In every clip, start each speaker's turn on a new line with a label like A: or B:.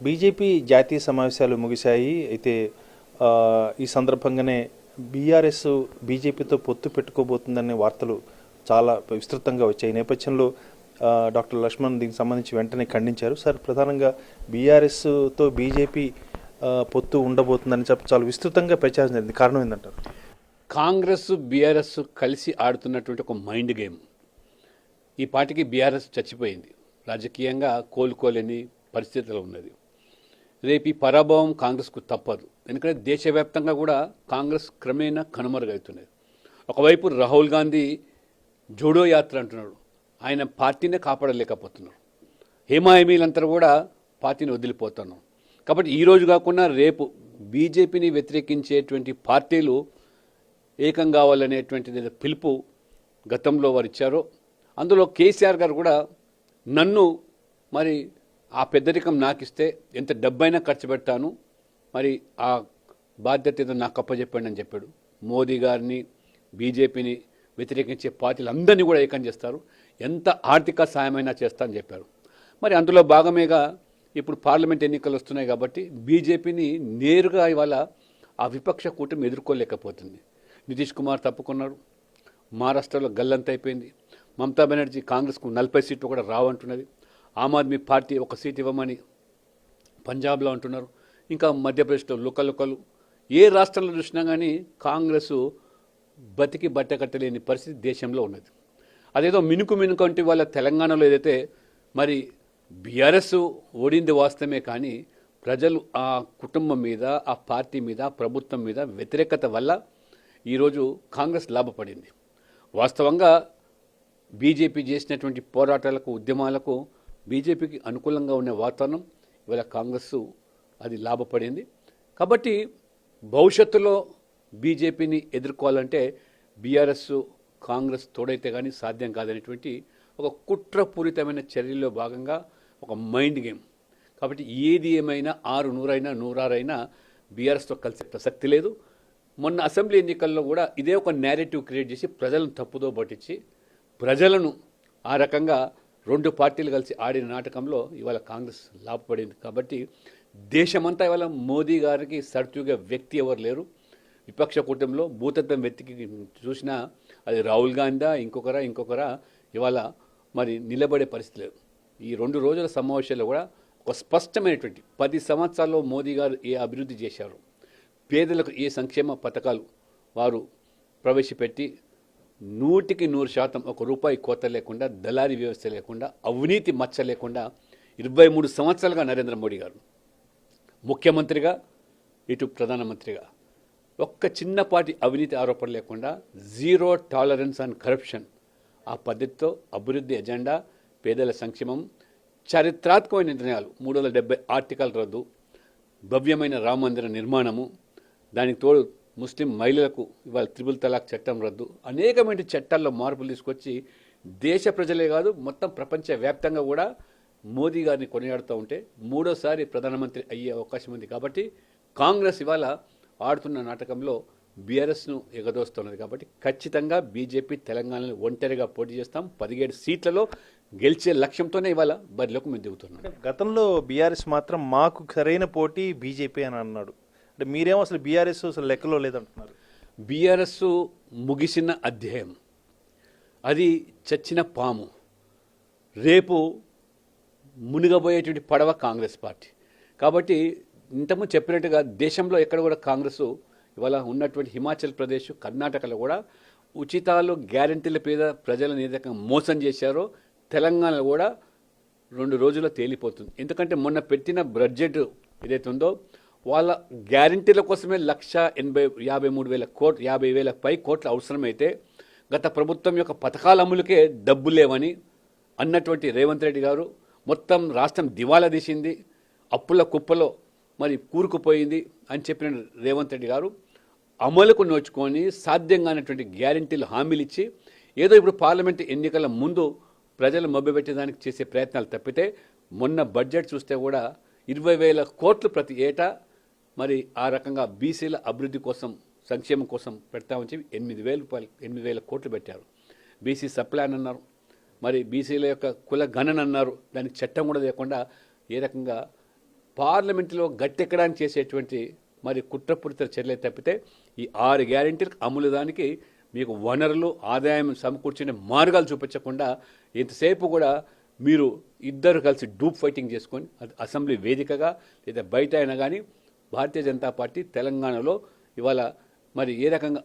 A: BJP జాతీయ సమావేశాలు ముగిశాయి. అయితే ఈ సందర్భంగానే బీఆర్ఎస్ బీజేపీతో పొత్తు పెట్టుకోబోతుందనే వార్తలు చాలా విస్తృతంగా వచ్చాయి. నేపథ్యంలో డాక్టర్ లక్ష్మణ్ దీనికి సంబంధించి వెంటనే ఖండించారు. సార్ ప్రధానంగా బీఆర్ఎస్తో బీజేపీ పొత్తు ఉండబోతుందని చెప్పి చాలా విస్తృతంగా ప్రచారం జరిగింది. కారణం ఏంటంటారు
B: కాంగ్రెస్ బీఆర్ఎస్ కలిసి ఆడుతున్నటువంటి ఒక మైండ్ గేమ్. ఈ పాటికి బీఆర్ఎస్ చచ్చిపోయింది. రాజకీయంగా కోలుకోలేని పరిస్థితిలో ఉన్నది. రేపు ఈ పరాభవం కాంగ్రెస్కు తప్పదు. ఎందుకంటే దేశవ్యాప్తంగా కూడా కాంగ్రెస్ క్రమేణా కనుమరుగవుతున్నది ఒకవైపు రాహుల్ గాంధీ జోడో యాత్ర అంటున్నాడు. ఆయన పార్టీనే కాపాడలేకపోతున్నాడు హేమాయమీలంతా కూడా పార్టీని వదిలిపోతున్నాం కాబట్టి ఈరోజు కాకుండా రేపు బీజేపీని వ్యతిరేకించేటువంటి పార్టీలు ఏకం కావాలనేటువంటిది పిలుపు గతంలో వారు ఇచ్చారో అందులో కేసీఆర్ గారు కూడా నన్ను మరి ఆ పెద్దరికం నాకిస్తే ఎంత డబ్బైనా ఖర్చు పెడతాను. మరి ఆ బాధ్యత ఏదో నాకు అప్పచెప్పండి అని చెప్పాడు. మోదీ గారిని బీజేపీని వ్యతిరేకించే పార్టీలు అందరినీ కూడా ఏకం చేస్తారు. ఎంత ఆర్థిక సాయమైనా చేస్తా అని చెప్పారు. మరి అందులో భాగమేగా ఇప్పుడు పార్లమెంట్ ఎన్నికలు వస్తున్నాయి కాబట్టి బీజేపీని నేరుగా ఇవాళ ఆ విపక్ష కూటమి ఎదుర్కోలేకపోతుంది. నితీష్ కుమార్ తప్పుకున్నారు మహారాష్ట్రలో గల్లంతైపోయింది. మమతా బెనర్జీ కాంగ్రెస్కు నలభై సీట్లు కూడా రావంటున్నది. ఆమ్ ఆద్మీ పార్టీ ఒక సీట్ ఇవ్వమని పంజాబ్లో అంటున్నారు. ఇంకా మధ్యప్రదేశ్లో లుకలుకలు ఏ రాష్ట్రంలో చూసినా కానీ కాంగ్రెస్ బతికి బట్ట కట్టలేని పరిస్థితి దేశంలో ఉన్నది. అదేదో మినుకు మినుకు అంటే వాళ్ళ తెలంగాణలో ఏదైతే మరి బీఆర్ఎస్ ఓడింది వాస్తవమే కానీ ప్రజలు ఆ కుటుంబం మీద ఆ పార్టీ మీద ప్రభుత్వం మీద వ్యతిరేకత వల్ల ఈరోజు కాంగ్రెస్ లాభపడింది. వాస్తవంగా బీజేపీ చేసినటువంటి పోరాటాలకు ఉద్యమాలకు బీజేపీకి అనుకూలంగా ఉన్న వాతావరణం ఇవాళ కాంగ్రెస్ అది లాభపడింది. కాబట్టి భవిష్యత్తులో బీజేపీని ఎదుర్కోవాలంటే బీఆర్ఎస్ కాంగ్రెస్ తోడైతే కానీ సాధ్యం కాదనేటువంటి ఒక కుట్రపూరితమైన చర్యల్లో భాగంగా ఒక మైండ్ గేమ్. కాబట్టి ఏది ఏమైనా ఆరు నూరైనా నూరారైనా బీఆర్ఎస్తో కలిసే ప్రసక్తి లేదు. మొన్న అసెంబ్లీ ఎన్నికల్లో కూడా ఇదే ఒక నేరేటివ్ క్రియేట్ చేసి ప్రజలను తప్పుదో పట్టించి ప్రజలను ఆ రకంగా రెండు పార్టీలు కలిసి ఆడిన నాటకంలో ఇవాళ కాంగ్రెస్ లాభపడింది కాబట్టి దేశమంతా ఇవాళ మోదీ గారికి సర్తుగా వ్యక్తి ఎవరు లేరు. విపక్ష కూటమిలో భూతత్వం వ్యక్తికి చూసినా అది రాహుల్ గాంధీ ఇంకొకరా ఇంకొకరా ఇవాళ మరి నిలబడే పరిస్థితి లేదు. ఈ రెండు రోజుల సమావేశాల్లో కూడా ఒక స్పష్టమైనటువంటి పది సంవత్సరాల్లో మోదీ గారు ఏ అభివృద్ధి చేశారు పేదలకు ఏ సంక్షేమ పథకాలు వారు ప్రవేశపెట్టి నూటికి నూరు శాతం ఒక రూపాయి కోత లేకుండా దళారీ వ్యవస్థ లేకుండా అవినీతి మచ్చ లేకుండా ఇరవై మూడు సంవత్సరాలుగా నరేంద్ర మోడీ గారు. ముఖ్యమంత్రిగా ఇటు ప్రధానమంత్రిగా. ఒక్క చిన్నపాటి అవినీతి ఆరోపణ లేకుండా జీరో టాలరెన్స్ అండ్ కరప్షన్. ఆ పద్ధతితో అభివృద్ధి ఎజెండా పేదల సంక్షేమం చారిత్రాత్మకమైన నిర్ణయాలు మూడు వందల డెబ్బై ఆర్టికల్ రద్దు భవ్యమైన రామ మందిర నిర్మాణము దానికి తోడు ముస్లిం మహిళలకు ఇవాళ త్రిబుల్ తలాక్ చట్టం రద్దు. అనేకమైన చట్టాల్లో మార్పులు తీసుకొచ్చి దేశ ప్రజలే కాదు మొత్తం ప్రపంచ వ్యాప్తంగా కూడా మోదీ గారిని కొనియాడుతూ ఉంటే మూడోసారి ప్రధానమంత్రి అయ్యే అవకాశం ఉంది కాబట్టి కాంగ్రెస్ ఇవాళ ఆడుతున్న నాటకంలో బీఆర్ఎస్ను ఎగదోస్తున్నది కాబట్టి ఖచ్చితంగా బీజేపీ తెలంగాణలో ఒంటరిగా పోటీ చేస్తాం. పదిహేడు సీట్లలో గెలిచే లక్ష్యంతోనే ఇవాళ బరిలోకి మేము దిగుతున్నాం.
A: గతంలో బీఆర్ఎస్ మాత్రం మాకు సరైన పోటీ బీజేపీ అని అన్నాడు. అంటే మీరేమో అసలు బీఆర్ఎస్ అసలు లెక్కలో లేదంటున్నారు.
B: బీఆర్ఎస్ ముగిసిన అధ్యాయం. అది చచ్చిన పాము. రేపు మునిగబోయేటువంటి పడవ కాంగ్రెస్ పార్టీ. కాబట్టి ఇంతకుముందు చెప్పినట్టుగా దేశంలో ఎక్కడ కూడా కాంగ్రెస్ ఇవాళ ఉన్నటువంటి హిమాచల్ ప్రదేశ్ కర్ణాటకలో కూడా ఉచితాలు గ్యారంటీల మీద ప్రజలను ఏ రకంగా మోసం చేశారో తెలంగాణలో కూడా రెండు రోజుల్లో తేలిపోతుంది. ఎందుకంటే మొన్న పెట్టిన బడ్జెట్ ఏదైతే ఉందో వాళ్ళ గ్యారంటీల కోసమే లక్ష ఎనభై యాభై మూడు వేల కోట్ యాభై వేల పై కోట్లు అవసరమైతే గత ప్రభుత్వం యొక్క పథకాల అమలుకే డబ్బు లేవని అన్నటువంటి రేవంత్ రెడ్డి గారు మొత్తం రాష్ట్రం దివాలా తీసింది అప్పుల కుప్పలో మరి కూరుకుపోయింది అని చెప్పిన రేవంత్ రెడ్డి గారు అమలుకు నోచుకొని సాధ్యం కానటువంటి గ్యారంటీలు హామీలు ఇచ్చి ఏదో ఇప్పుడు పార్లమెంట్ ఎన్నికల ముందు ప్రజలు మభ్యపెట్టేదానికి చేసే ప్రయత్నాలు తప్పితే మొన్న బడ్జెట్ చూస్తే కూడా ఇరవై వేల కోట్లు ప్రతి ఏటా మరి ఆ రకంగా బీసీల అభివృద్ధి కోసం సంక్షేమం కోసం పెడతామని చెప్పి ఎనిమిది వేల రూపాయలు ఎనిమిది వేల కోట్లు పెట్టారు. బీసీ సప్లాన్ అన్నారు మరి బీసీల యొక్క కుల గణన అన్నారు దానికి చట్టం కూడా లేకుండా ఏ రకంగా పార్లమెంటులో గట్టెక్కడానికి చేసేటువంటి మరి కుట్రపూరిత చర్యలు తప్పితే ఈ ఆరు గ్యారెంటీలకు అమలు దానికి మీకు వనరులు ఆదాయం సమకూర్చునే మార్గాలు చూపించకుండా ఇంతసేపు కూడా మీరు ఇద్దరు కలిసి డూప్ ఫైటింగ్ చేసుకొని అసెంబ్లీ వేదికగా లేదా బయట అయినా కానీ భారతీయ జనతా పార్టీ తెలంగాణలో ఇవాళ మరి ఏ రకంగా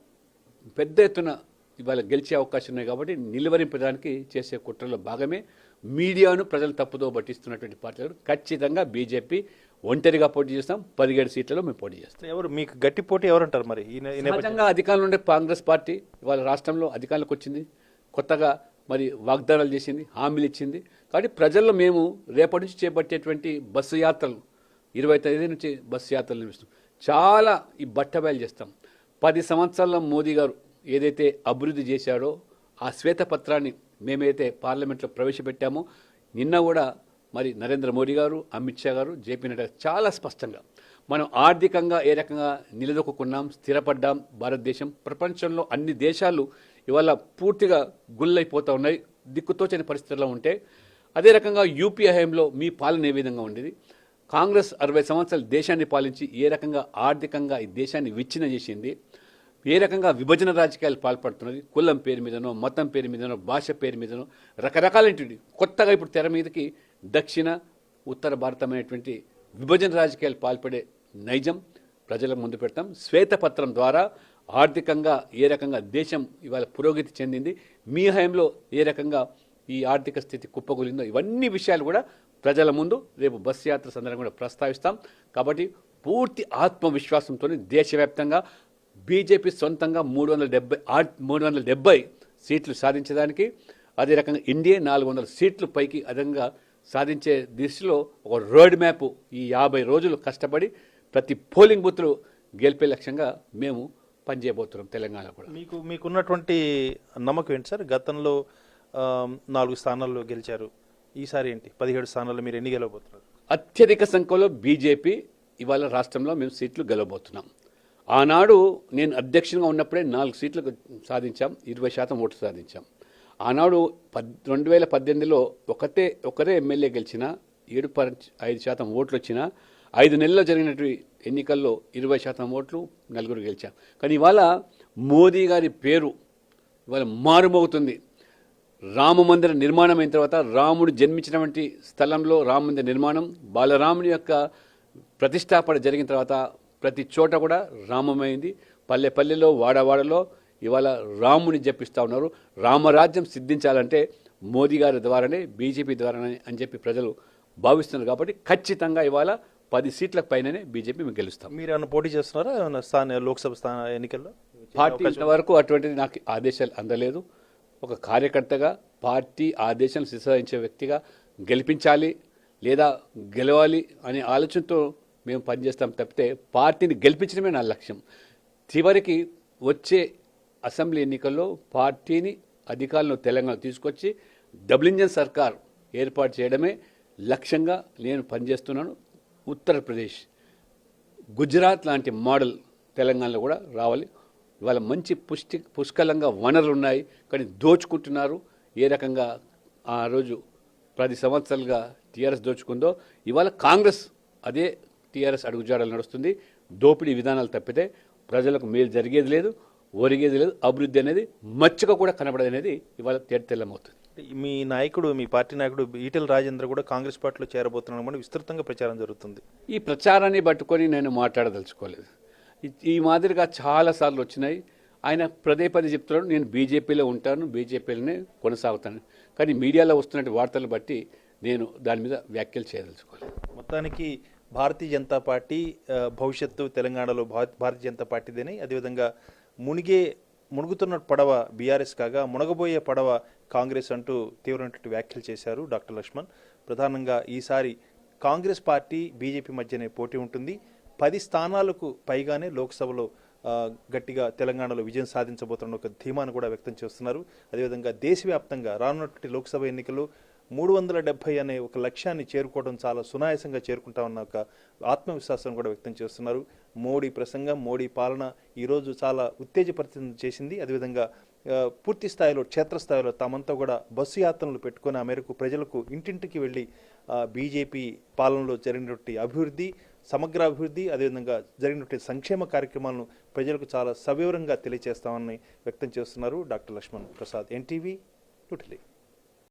B: పెద్ద ఎత్తున ఇవాళ గెలిచే అవకాశం ఉన్నాయి కాబట్టి నిలువరింపడానికి చేసే కుట్రలో భాగమే మీడియాను ప్రజలు తప్పుదో పట్టిస్తున్నటువంటి పార్టీలు ఖచ్చితంగా బీజేపీ ఒంటరిగా పోటీ చేస్తాం. పదిహేడు సీట్లలో మేము పోటీ చేస్తాం.
A: ఎవరు? మీకు గట్టి పోటీ ఎవరంటారు మరి ఈ నే- ఈ నేపథ్యంలో?
B: సహజంగా అధికారంలో ఉండే కాంగ్రెస్ పార్టీ ఇవాళ రాష్ట్రంలో అధికారంలోకి వచ్చింది. కొత్తగా మరి వాగ్దానాలు చేసింది హామీలు ఇచ్చింది. కాబట్టి ప్రజల్లో మేము రేపటి నుంచి చేపట్టేటువంటి బస్సు యాత్రలు ఇరవై తేదీ నుంచి బస్సు యాత్రలు నిర్మిస్తాం చాలా ఈ బట్టబయలు చేస్తాం. పది సంవత్సరాల మోదీ గారు ఏదైతే అభివృద్ధి చేశాడో ఆ శ్వేతపత్రాన్ని మేమైతే పార్లమెంట్లో ప్రవేశపెట్టామో నిన్న కూడా మరి నరేంద్ర మోడీ గారు అమిత్ షా గారు జేపీ నడ్డా చాలా స్పష్టంగా మనం ఆర్థికంగా ఏ రకంగా నిలదొక్కున్నాం స్థిరపడ్డాం భారతదేశం ప్రపంచంలో అన్ని దేశాలు ఇవాళ పూర్తిగా గుల్లైపోతూ ఉన్నాయి దిక్కుతోచని పరిస్థితుల్లో ఉంటే అదే రకంగా యూపీ హయాంలో మీ పాలన ఏ విధంగా ఉండేది? కాంగ్రెస్ అరవై సంవత్సరాలు దేశాన్ని పాలించి ఏ రకంగా ఆర్థికంగా ఈ దేశాన్ని విచ్ఛిన్నం చేసింది ఏ రకంగా విభజన రాజకీయాలు పాల్పడుతున్నది కులం పేరు మీదనో మతం పేరు మీదనో భాష పేరు మీదనో రకరకాలైనటువంటి కొత్తగా ఇప్పుడు తెర మీదకి దక్షిణ ఉత్తర భారతమైనటువంటి విభజన రాజకీయాలు పాల్పడే నైజం ప్రజల ముందు పెడతాం. శ్వేతపత్రం ద్వారా ఆర్థికంగా ఏ రకంగా దేశం ఇవాళ పురోగతి చెందింది మీ హయంలో ఏ రకంగా ఈ ఆర్థిక స్థితి కుప్పగొలిందో ఇవన్నీ విషయాలు కూడా ప్రజల ముందు రేపు బస్ యాత్ర సందర్భంగా కూడా ప్రస్తావిస్తాం. కాబట్టి పూర్తి ఆత్మవిశ్వాసంతో దేశవ్యాప్తంగా బీజేపీ సొంతంగా మూడు వందల డెబ్బై మూడు వందల డెబ్బై సీట్లు సాధించడానికి అదే రకంగా ఇండియా నాలుగు వందల సీట్లు పైకి అదనంగా సాధించే దిశలో ఒక రోడ్ మ్యాప్ ఈ యాభై రోజులు కష్టపడి ప్రతి పోలింగ్ బూత్లు గెలిపే లక్ష్యంగా మేము పనిచేయబోతున్నాం తెలంగాణ కూడా.
A: మీకు మీకున్నటువంటి నమ్మకం ఏంటి సార్? గతంలో నాలుగు స్థానాల్లో గెలిచారు. ఈసారి ఏంటి? పదిహేడు స్థానాల్లో మీరు ఎన్ని గెలవబోతున్నారు?
B: అత్యధిక సంఖ్యలో బీజేపీ ఇవాళ రాష్ట్రంలో మేము సీట్లు గెలవబోతున్నాం. ఆనాడు నేను అధ్యక్షునిగా ఉన్నప్పుడే నాలుగు సీట్లు సాధించాం ఇరవై శాతం ఓట్లు సాధించాం. ఆనాడు పద్ రెండు వేల పద్దెనిమిదిలో ఒకటే ఒకరే ఎమ్మెల్యే గెలిచిన ఏడు పర్ ఐదు శాతం ఓట్లు వచ్చిన ఐదు నెలల్లో జరిగినటువంటి ఎన్నికల్లో ఇరవై శాతం ఓట్లు నలుగురు గెలిచాం. కానీ ఇవాళ మోదీ గారి పేరు ఇవాళ మారుమోగుతుంది. రామ మందిర నిర్మాణం అయిన తర్వాత రాముడు జన్మించినటువంటి స్థలంలో రామ మందిర నిర్మాణం బాలరాముని యొక్క ప్రతిష్టాపన జరిగిన తర్వాత ప్రతి చోట కూడా రామమైంది. పల్లె పల్లెలో వాడవాడలో ఇవాళ రాముని జపిస్తూ ఉన్నారు. రామరాజ్యం సిద్ధించాలంటే మోదీ గారి ద్వారానే బీజేపీ ద్వారానే అని చెప్పి ప్రజలు భావిస్తున్నారు కాబట్టి ఖచ్చితంగా ఇవాళ పది సీట్ల పైననే బీజేపీ మేము గెలుస్తాం.
A: మీరు ఏమైనా పోటీ చేస్తున్నారా? స్థాన లోక్సభ స్థాన ఎన్నికల్లో?
B: పార్టీ ఇంతవరకు అటువంటిది నాకు ఆదేశాలు అందలేదు. ఒక కార్యకర్తగా పార్టీ ఆదేశాలు శిశాయించే వ్యక్తిగా గెలిపించాలి లేదా గెలవాలి అనే ఆలోచనతో మేము పనిచేస్తాం తప్పితే పార్టీని గెలిపించడమే నా లక్ష్యం. చివరికి వచ్చే అసెంబ్లీ ఎన్నికల్లో పార్టీని అధికారులను తెలంగాణ తీసుకొచ్చి డబుల్ ఇంజన్ సర్కార్ ఏర్పాటు చేయడమే లక్ష్యంగా నేను పనిచేస్తున్నాను. ఉత్తరప్రదేశ్ గుజరాత్ లాంటి మోడల్ తెలంగాణలో కూడా రావాలి. ఇవాళ మంచి పుష్టి పుష్కలంగా వనరులు ఉన్నాయి. కానీ దోచుకుంటున్నారు. ఏ రకంగా ఆ రోజు పది సంవత్సరాలుగా టీఆర్ఎస్ దోచుకుందో ఇవాళ కాంగ్రెస్ అదే టీఆర్ఎస్ అడుగుజాడలు నడుస్తుంది. దోపిడీ విధానాలు తప్పితే ప్రజలకు మేలు జరిగేది లేదు ఒరిగేది లేదు అభివృద్ధి అనేది మచ్చుక కూడా కనబడేది అనేది ఇవాళ తేటతెల్లమవుతుంది
A: మీ నాయకుడు మీ పార్టీ నాయకుడు ఈటెల రాజేంద్ర కూడా కాంగ్రెస్ పార్టీలో చేరబోతున్నాడు విస్తృతంగా ప్రచారం జరుగుతుంది.
B: ఈ ప్రచారాన్ని పట్టుకొని నేను మాట్లాడదలుచుకోలేదు. ఈ- మాదిరిగా చాలాసార్లు వచ్చినాయి. ఆయన పదే పదే చెప్తున్నాడు నేను బీజేపీలో ఉంటాను బీజేపీలోనే కొనసాగుతాను. కానీ మీడియాలో వస్తున్న వార్తలు బట్టి నేను దాని మీద వ్యాఖ్యలు చేయదలుచుకోలేదు.
A: మొత్తానికి భారతీయ జనతా పార్టీ భవిష్యత్తు తెలంగాణలో భారతీయ జనతా పార్టీదేని. అదేవిధంగా మునిగే మునుగుతున్న పడవ బీఆర్ఎస్ కాగా మునగబోయే పడవ కాంగ్రెస్ అంటూ తీవ్రమైనటువంటి వ్యాఖ్యలు చేశారు డాక్టర్ లక్ష్మణ్. ప్రధానంగా ఈసారి కాంగ్రెస్ పార్టీ బీజేపీ మధ్యనే పోటీ ఉంటుంది. పది స్థానాలకు పైగానే లోక్సభలో గట్టిగా తెలంగాణలో విజయం సాధించబోతున్న ఒక ధీమాను కూడా వ్యక్తం చేస్తున్నారు. అదేవిధంగా దేశవ్యాప్తంగా రానున్నటువంటి లోక్సభ ఎన్నికలు మూడు వందల డెబ్బై అనే ఒక లక్ష్యాన్ని చేరుకోవడం చాలా సునాయాసంగా చేరుకుంటామన్న ఒక ఆత్మవిశ్వాసం కూడా వ్యక్తం చేస్తున్నారు. మోడీ ప్రసంగం మోడీ పాలన ఈరోజు చాలా ఉత్తేజపరితం చేసింది. అదేవిధంగా పూర్తి స్థాయిలో క్షేత్రస్థాయిలో తామంతా కూడా బస్సు యాత్రలు పెట్టుకొని ఆ మేరకు ప్రజలకు ఇంటింటికి వెళ్ళి బీజేపీ పాలనలో జరిగినటువంటి అభివృద్ధి సమగ్ర అభివృద్ధి అదేవిధంగా జరిగినటువంటి సంక్షేమ కార్యక్రమాలను ప్రజలకు చాలా సవివరంగా తెలియజేస్తామని వ్యక్తం చేస్తున్నారు డాక్టర్ లక్ష్మణ్ ప్రసాద్ ఎన్టీవీ న్యూఢిల్లీ.